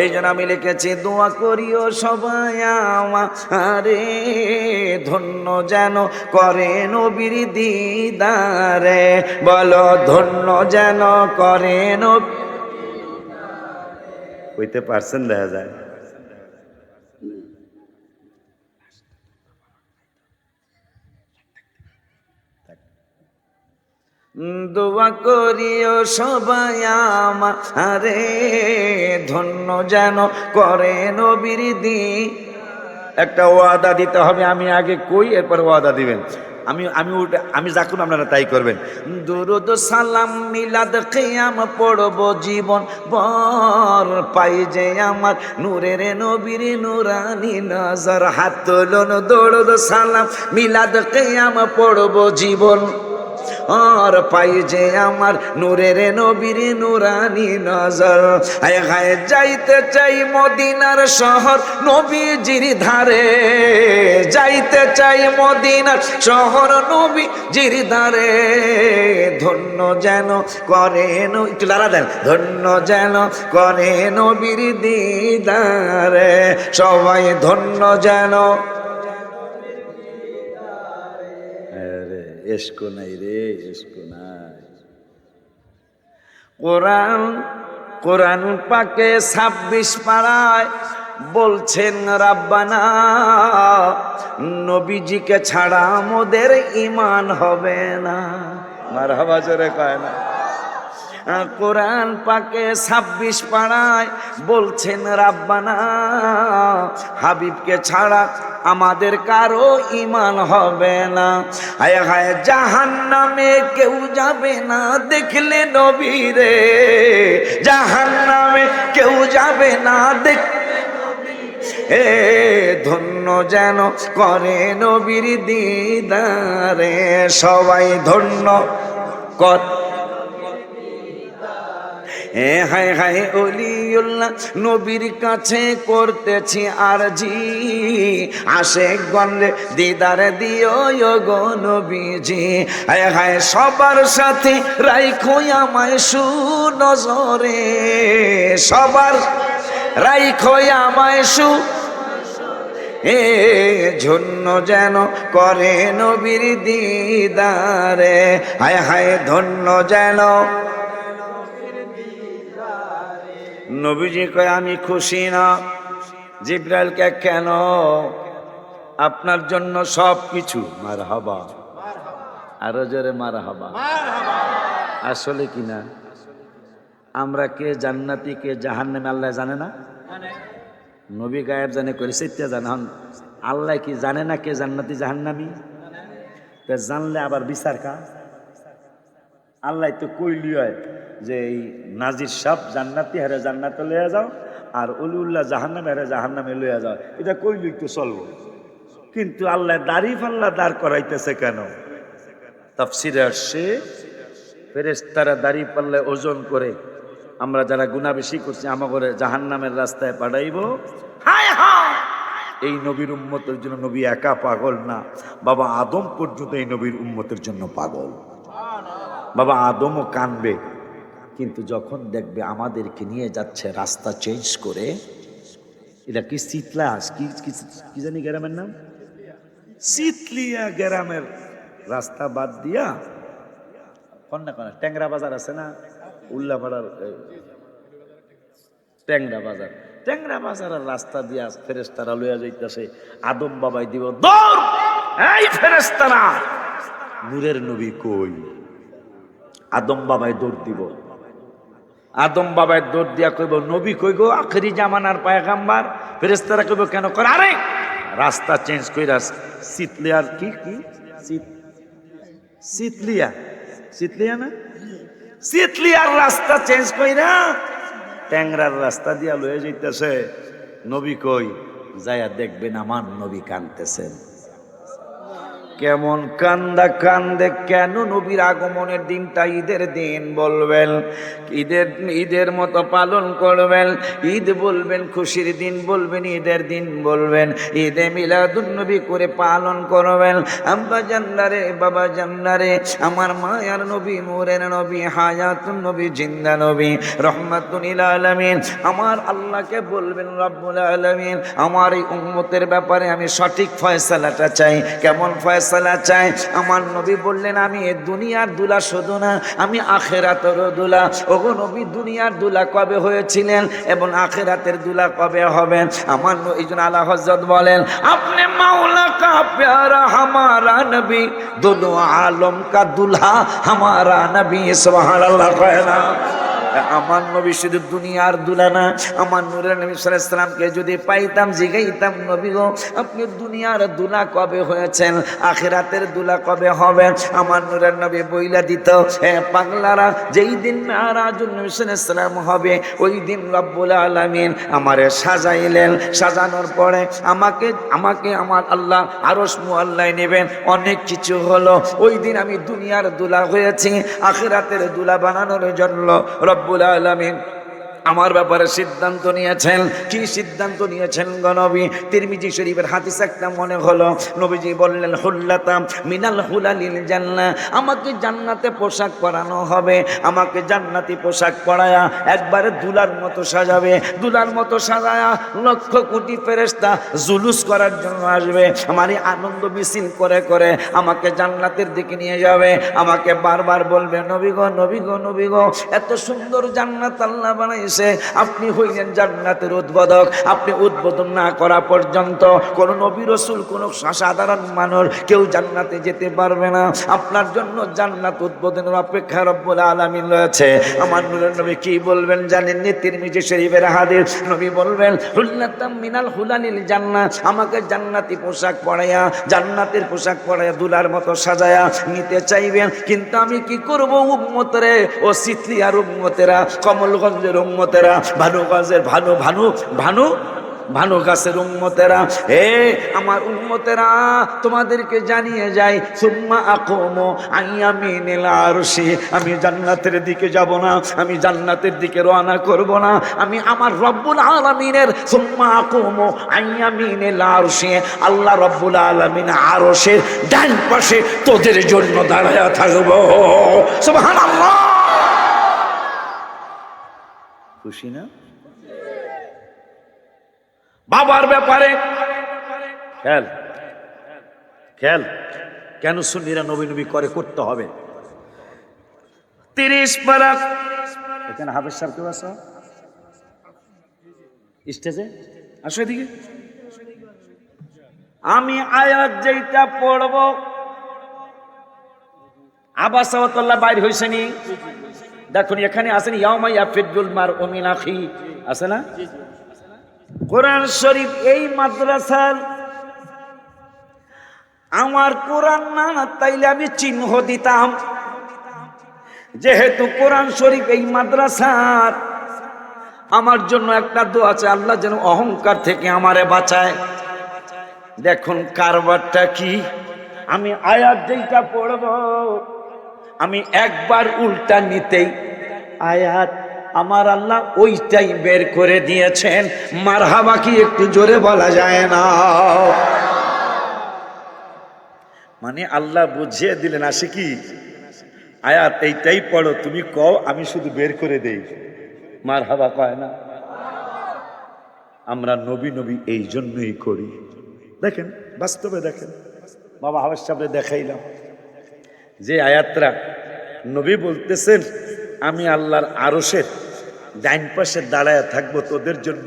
এই জন্য আমি লিখেছি, দোয়া করিও সবাই আমারে, ধন্য যেন করে নবীর দিদারে। বলো, ধন্য যেন করে নবী হইতে পারছেন দেখা যায়। দোয়া করিও সবাই আমারে। ধন্য যেন করে নবীর দি একটা ওয়াদা দিতে হবে আমি আগে কই এরপর ওয়াদা দিবেন। আমি আমি ওটা আমি যা করব আপনারা তাই করবেন। দুরুদ সালাম মিলাদ কেয়াম পড়ব জীবন। বর পাই যে আমার নূরের নবীর নুরানি নজর। হাত তুলুন দৌড়দ সালাম মিলাদ কেয়াম পড়ব জীবন। আর পাই যে আমার নূরের নবীর নুরানি নজর। হায় হায়, যাইতে চাই মদিনার শহর নবীজির ধারে। যাইতে চাই মদিনার শহর নবীজির ধারে। ধন্য যেন করে ন- একটু লারা দেন। ধন্য যেন করে নবীর দিদারে। সবাই ধন্য যেন এসকো রে কোরআন কোরআন পাকে ছাব্বিশ পাড়ায় বলছেন রাব্বানা নবীজিকে ছাড়া আমাদের ইমান হবে না মার হাবাজারে জোরে কয় না কোরআন পাকে ছাব্বিশ পাড়ায় বলছেন, রাব্বানা, হাবিবকে ছাড়া আমাদের কারও ইমান হবে না। হায় হায় জাহান নামে কেউ যাবে না দেখলে নবীরে জাহান নামে কেউ যাবে না দেখ এ ধন্য যেন করে নবীর দিদারে। সবাই ধন্য কর এ হায় হায় অলিউল্লাহ, নবীর কাছে করতেছি আরজি। আসে গন্ধে দিদার দিও গো নবীজি। হায় হায় সবার সাথে রাইখো আমায় সুনজরে। সবার রাইখো আমায় সু এ ঝুন্ন যেন করে নবীর দিদারে। হায় হায় ধন্য যেন নবীজি কয়, আমি খুশি না। জিব্রাইলকে কেন? আপনার জন্য সব কিছু মার হবা আরও জোরে মার হবা আসলে কি না? আমরা কে জান্নাতি, কে জাহান্নামে, আল্লাহ জানে না? নবী গায়েব জানে, করে সেটা জানে। আল্লাহ কি জানে না কে জান্নাতি, জাহান্নামি? তা জানলে আবার বিচার কা আল্লাহ তো কইলি হয় যে এই নাজির সাপ জান্নাতি, হারে জান্নাতে লইয়া যাও, আর অলিউল্লাহ জাহান্নামে, হারে জাহান্নামে লইয়া যাও। এটা কইলি তো চলবো। কিন্তু আল্লাহ দাড়ি ফাল্লা দাঁড় করাইতেছে কেন? তাফসিরে আসছে ফেরেস্তারা দাড়ি পাল্লে ওজন করে, আমরা যারা গুণা বেশি করছি আমাকে জাহান্নামের রাস্তায় পাঠাইব। এই নবীর উম্মতের জন্য নবী একা পাগল না। বাবা আদম পর্যন্ত এই নবীর উম্মতের জন্য পাগল। বাবা আদমও কানবে। কিন্তু যখন দেখবে আমাদেরকে নিয়ে যাচ্ছে রাস্তা চেঞ্জ করে, এটা কি শীতলাস? কি, কি- জানি গ্রামের নাম? শীতলিয়া গ্রামের রাস্তা বাদ দিয়া কন্যা কন্যা, ট্যাংরা বাজার আছে না? উল্লাপাড়ার ট্যাংরা বাজার। ট্যাংরা বাজারের রাস্তা দিয়া ফেরেস্তারা লইয়া যাইতেছে, আদম বাবাই দিব, দৌড়! এই ফেরেস্তারা নূরের নবী কই? আদম বাবাই দৌড় দিব। আদম বাবায় দৌড় দিয়া কইব, নবী কই গো আখরি জামানার পায়গাম্বার ফেরেস্তারা কইব, কেন কর আরে, রাস্তা চেঞ্জ কইরা শীতলিয়ার কি কি? শীত শীতলিয়া শীতলিয়া না? শীতলিয়ার রাস্তা চেঞ্জ কইরা ট্যাংরার রাস্তা দিয়া লয়ে যাইতেছে। নবী কই, যায়া দেখবেন আমার নবী কানতেছেন। কেমন কান্দা কান্দে কেন নবীর আগমনের দিনটা ঈদের দিন বলবেন? ঈদের ঈদের মতো পালন করবেন, ঈদ বলবেন, খুশির দিন বলবেন, ঈদের দিন বলবেন, ঈদে মিলাদুন নবী করে পালন করবেন। আব্বা জান্নারে বাবা জান্নারে আমার মায়ার নবী, নূরের নবী, হায়াতুন নবী, জিন্দা নবী রহমাতুল আলামিন। আমার আল্লাহকে বলবেন, রব্বুল আলামিন, আমার এই উম্মতের ব্যাপারে আমি সঠিক ফয়সালাটা চাই। কেমন ফয়সালা চাই। আমার নবী বললেন, আমি এ দুনিয়ার দুলা শুধু না, আমি আখেরাতের দুলা। ওগো নবী, দুনিয়ার দুলা কবে হয়েছিলেন এবং আখেরাতের দুলা কবে হবেন? আমার এই আল্লাহ হজরত বলেন, আপনি মাওলা কা প্যারা হামারা নবী, দোনো আলম কা দুলহা হামারা নবী, সুবহানাল্লাহ, কয় আমার নবী শুধু দুনিয়ার দুলানা, আমার নূরের নবী সাল্লামকে যদি পাইতাম, জিগাইতাম নবী গো, আপনি দুনিয়ার দুলা কবে হয়েছেন? আখিরাতের দুলা কবে হবেন? আমার নূরের নবী বইলা দিত হ্যাঁ পাগলারা, যেই দিন মেয়ারাজুল নবী সাল্লাম হবে, ওই দিন রব্বুল আলামিন আমারে সাজাইলেন। সাজানোর পরে আমাকে আমাকে আমার আল্লাহ আরস মুআল্লায় নেবেন। অনেক কিছু হলো। ওই দিন আমি দুনিয়ার দুলা হয়েছি। আখিরাতের দুলা বানানোর জন্য রব্বুল আলামিন আমার ব্যাপারে সিদ্ধান্ত নিয়েছেন। কি সিদ্ধান্ত নিয়েছেন গনবী তিরমিজি শরীফের হাদিস একটা মনে হলো। নবীজি বললেন হুল্লাতাম মিনাল হুলালিল জান্না। আমাকে জান্নাতে পোশাক পরানো হবে। আমাকে জান্নাতি পোশাক পরায়া একবারে দুলার মতো সাজাবে। দুলার মতো সাজায়া লক্ষ কোটি ফেরেশতা জুলুস করার জন্য আসবে। আমার এই আনন্দ মিছিল করে করে আমাকে জান্নাতের দিকে নিয়ে যাবে। আমাকে বারবার বলবে, নবী গো নবী গো নবী গো, এত সুন্দর জান্নাত আল্লাহ বানাইছে। আপনি হইলেন জান্নাতের উদ্বোধক, আপনি উদ্বোধন না করা পর্যন্ত কোন নবী রসুল, কোন সাধারণ মানুষ কেউ জান্নাতে যেতে পারবে না। আপনার জন্য জান্নাত উদ্বোধনের অপেক্ষা রব্বুল আলামিন রয়েছে। আমার নবী কি বলবেন জানেন তিরমিজি শরীফের হাদিস। নবী বলবেন, হুল্লাতাম মিনাল হুলালিল জান্নাত আমাকে জান্নাতি পোশাক পরাইয়া, জান্নাতের পোশাক পরাইয়া দুলার মতো সাজায়া নিতে চাইবেন। কিন্তু আমি কি করব উম্মতরে ও সিতলিয়ার উম্মতেরা, কমলগঞ্জের উম্মতেরা ভানুগঞ্জের ভানু ভানু ভানু ভানু গাছের উম্মতেরা, হে আমার উম্মতেরা, তোমাদেরকে জানিয়ে যাই, সুম্মা আকমো আইয়ামিনিল আরশি, আমি জান্নাতের দিকে যাব না, আমি জান্নাতের দিকে রওনা করব না, আমি আমার রব্বুল আলামিনের সুম্মা আকমো আইয়ামিনিল আরশি, আল্লাহ রব্বুল আলামিন আরশের ডান পাশে তোদের জন্য দাঁড়ায়া থাকব। সুবহানাল্লাহ! খুশি না? বাবার ব্যাপারে খেয়াল খেয়াল কেন সুন্নিরা নবী নবী করে করতে হবে? তিরিশ পারা এখানে হাফেজ সাহেব কেউ আসো স্টেজে? আসো এদিকে। আমি আয়াত যেটা পড়ব আবাস বাইর হয়েছে নি। দেখুন, এখানে আসেন ইয়ামাই আফিদুল মার আখি। আছে না? কোরআন শরীফ, এই মাদ্রাসার আমার কোরআন না তাইলে আমি চিহ্ন দিতাম। যেহেতু কোরআন শরীফ এই মাদ্রাসার, আমার জন্য একটা দোয়া আছে আল্লাহ যেন অহংকার থেকে আমারে বাঁচায়। দেখুন, কারবারটা কি? আমি আয়াত যেইটা পড়ব আমি একবার উল্টা নিতেই আয়াত, আমার আল্লাহ ওইটাই বের করে দিয়েছেন। মারহাবা কি একটু জোরে বলা যায় না? মানে আল্লাহ বুঝিয়ে দিলেন, আসে কি? আয়াত, এইটাই পড়ো, তুমি কও, আমি শুধু বের করে দেই। মার হাবা কয় না। আমরা নবী নবী এই জন্যই করি। দেখেন, বাস্তবে দেখেন। বাবা হাবের সামনে দেখাইলাম। যে আয়াতরা নবী বলতেছেন আমি আল্লাহর আরসের ডাইন পাশে দাঁড়ায় থাকব তোদের জন্য।